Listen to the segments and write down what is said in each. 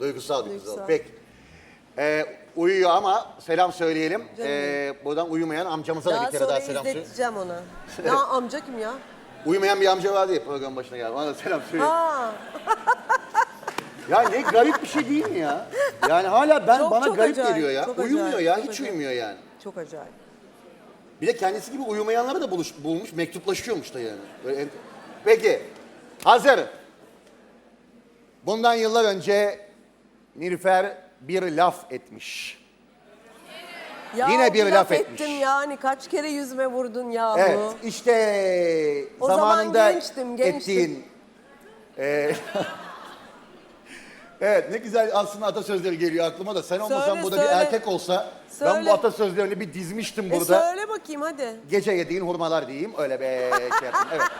Duygusal bir kız Duygusal. Peki. Ee, uyuyor ama selam söyleyelim. Ee, buradan uyumayan amcamıza da Daha bir kere sonra daha selam söyle. izleteceğim ona. Ya amca kim ya? Uyumayan bir amca vardı ya program başına geldi. Ona da selam söyle. Aa, Ya ne garip bir şey değil mi ya? Yani hala ben Çok, bana çok garip acayip, geliyor ya. çok uyumuyor acayip, ya, çok hiç acayip. uyumuyor yani. çok acayip. Bir de kendisi gibi uyumayanları da buluş, bulmuş, mektuplaşıyormuş da yani. Böyle ent- Peki, hazır. Bundan yıllar önce Nilüfer bir laf etmiş. Ya Yine bir laf ettin etmiş. yani kaç kere yüzüme vurdun yahu. Evet, işte O zaman zamanında gençtim, gençtim. ettiğin... e, evet, ne güzel aslında atasözleri geliyor aklıma da. Sen olmasan Söyle, burada bir söyle. erkek olsa ben Söyle. bu atasözlerini bir dizmiştim E burada. söyle bakayım hadi. Gece yediğin hurmalar diyeyim öyle be şey yapayım. Evet.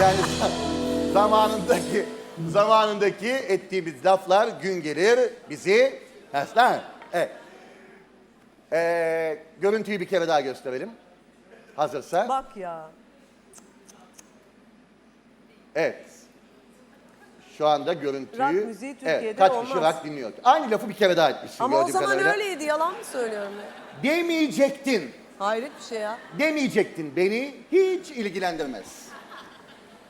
Yani zamanındaki zamanındaki ettiğimiz laflar gün gelir bizi heslen. Evet. Ee, görüntüyü bir kere daha gösterelim. Hazırsa. Bak ya. Evet. Şu anda görüntüyü... Rock müziği Türkiye'de evet, kaç kişi olmaz. rock dinliyor? Aynı lafı bir kere daha etmişsin Ama o zaman kadarıyla. öyleydi yalan mı söylüyorum? Demeyecektin. Hayret bir şey ya. Demeyecektin. Beni hiç ilgilendirmez.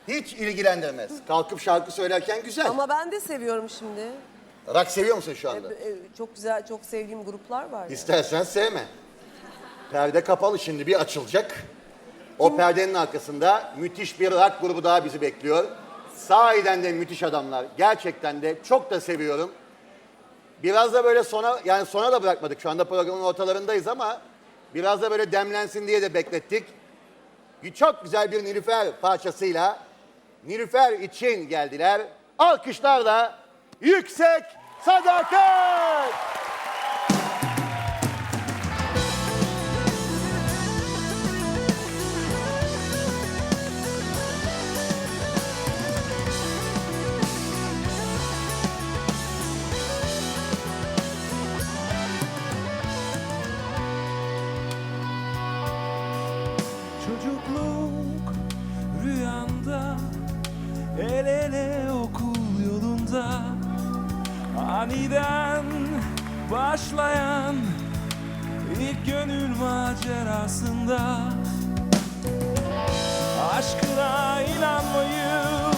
Hiç ilgilendirmez. Kalkıp şarkı söylerken güzel. Ama ben de seviyorum şimdi. Rock seviyor musun şu anda? E, çok güzel, çok sevdiğim gruplar var. ya. İstersen sevme. Perde kapalı şimdi bir açılacak. O perdenin arkasında müthiş bir rock grubu daha bizi bekliyor. Sahiden de müthiş adamlar. Gerçekten de çok da seviyorum. Biraz da böyle sona yani sona da bırakmadık. Şu anda programın ortalarındayız ama biraz da böyle demlensin diye de beklettik. Çok güzel bir Nilüfer parçasıyla Nilüfer için geldiler. Alkışlarla yüksek sadakat. Başlayan ilk gönül macerasında. Aşkına inanmayıp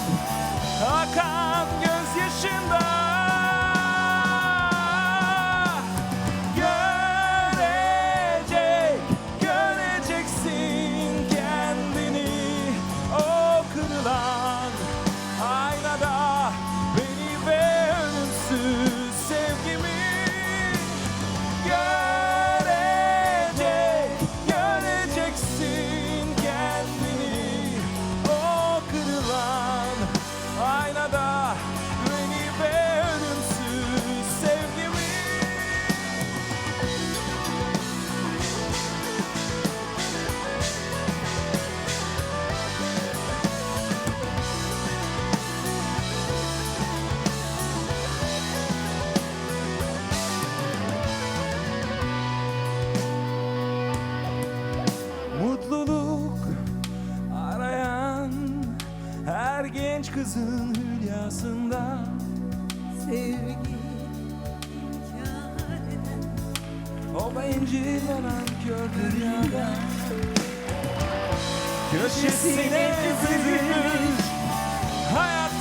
akan gözyaşında kızın hülyasında Sevgi O bencil olan kör dünyada Köşesine dizilmiş Hayattan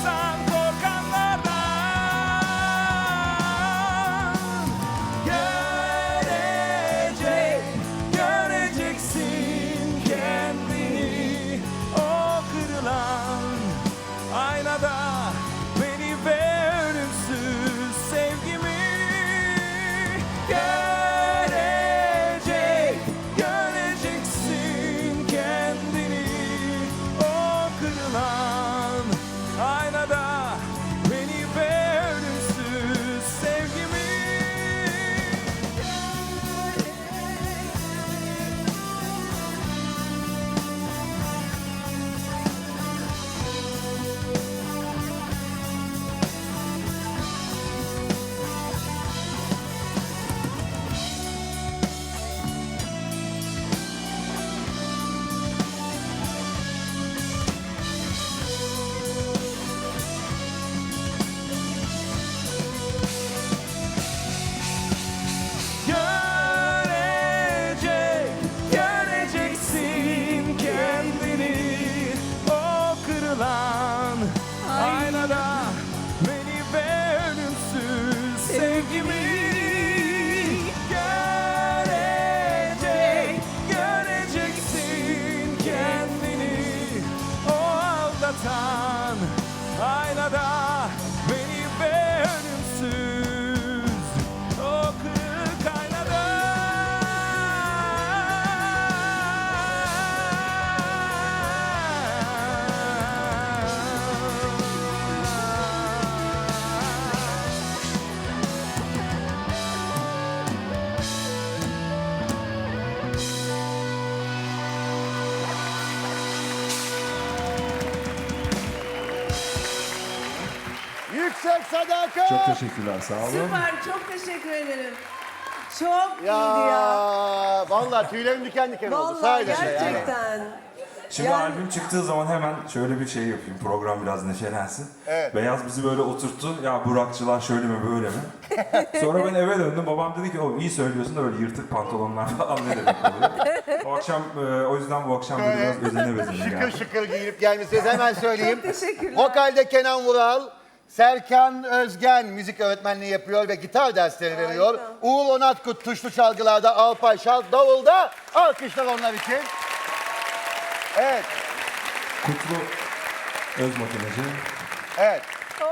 Çok teşekkürler sağ olun. Süper, çok teşekkür ederim. Çok iyiydi Ya vallahi tüylerim diken diken oldu. Vallahi Sahiden de yani. gerçekten. Şimdi Yani- albüm çıktığı zaman hemen şöyle bir şey yapayım. Program biraz neşelensin. Evet. Beyaz bizi böyle oturttu. Ya bu rockçılar şöyle mi böyle mi? Sonra ben eve döndüm. Babam dedi ki o iyi söylüyorsun da böyle yırtık pantolonlar falan ne demek oluyor? o akşam e, o yüzden bu akşam böyle biraz özene bezene Şıkır geldim. şıkır giyinip gelmişsiniz hemen söyleyeyim. Çok teşekkürler. Vokalde Kenan Vural, Serkan Özgen müzik öğretmenliği yapıyor ve gitar dersleri veriyor. Uğur Onatkut tuşlu çalgılarda, Alpay Şal davulda. Alkışlar onlar için. Evet, Kutlu öz makineci. evet.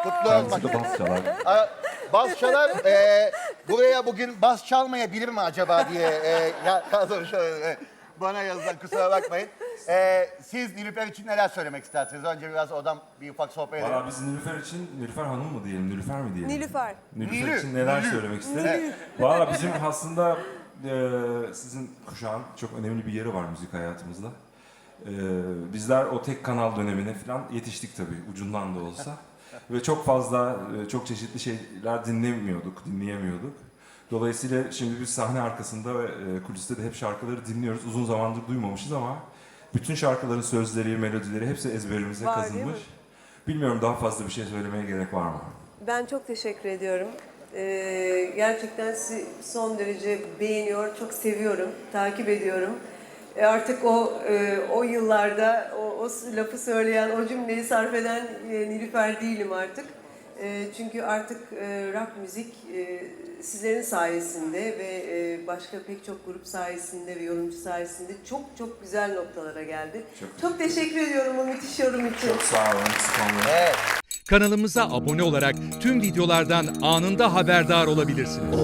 Kutlu Kendisi Özmak. de bas çalar. Aa, Bas çalar, e, buraya bugün bas çalmayabilir mi acaba diye. E, ya, pardon şöyle, e, bana yazılan kusura bakmayın. E, siz Nilüfer için neler söylemek istersiniz? Önce biraz oradan bir ufak sohbet edelim. Valla biz Nilüfer için, Nilüfer Hanım mı diyelim, Nilüfer mi diyelim? Nilüfer. Nilüfer Nilü, için neler Nilü. söylemek isterim? Valla bizim aslında e, sizin kuşağın çok önemli bir yeri var müzik hayatımızda. E, bizler o tek kanal dönemine falan yetiştik tabii ucundan da olsa. Ve çok fazla, e, çok çeşitli şeyler dinlemiyorduk, dinleyemiyorduk. Dolayısıyla şimdi biz sahne arkasında ve e, kuliste de hep şarkıları dinliyoruz. Uzun zamandır duymamışız ama bütün şarkıların sözleri, melodileri hepsi ezberimize Var, kazınmış. mi? Bilmiyorum daha fazla bir şey söylemeye gerek var mı? Ben çok teşekkür ediyorum. Ee, gerçekten sizi son derece beğeniyor, çok seviyorum, takip ediyorum. E artık o e, o yıllarda o, o lafı söyleyen, o cümleyi sarf eden e, Nilüfer değilim artık. E, çünkü artık e, rock müzik e, sizlerin sayesinde ve e, başka pek çok grup sayesinde ve yorumcu sayesinde çok çok güzel noktalara geldi. Çok Çok teşekkür ediyorum o müthiş yorum için. Çok sağ olun. Evet. Kanalımıza abone olarak tüm videolardan anında haberdar olabilirsiniz.